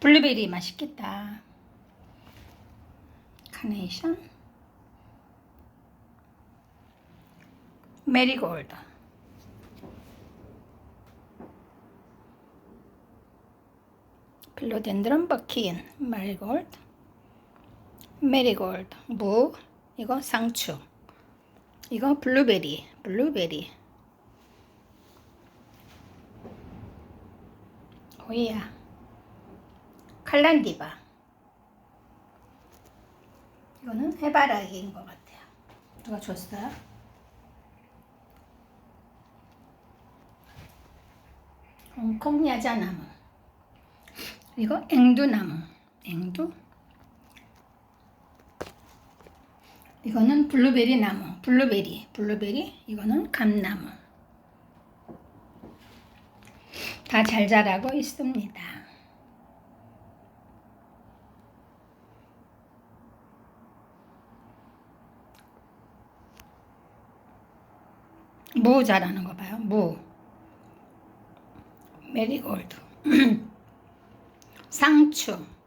블루베리 맛있겠다. 카네이션. 메리골드. 필로덴드론 버킨, 메리골드. 메리골드, 무, 이거 상추. 이거 블루베리, 블루베리. 오이야. 칼란디바. 이거는 해바라기인 것 같아요. 누가 줬어요? 홍콩 야자나무. 이거 앵두나무. 앵두. 이거는 블루베리 나무. 블루베리. 블루베리. 이거는 감나무. 다 잘 자라고 있습니다. 무 자라는 거 봐요. 무. 메리골드. 상추.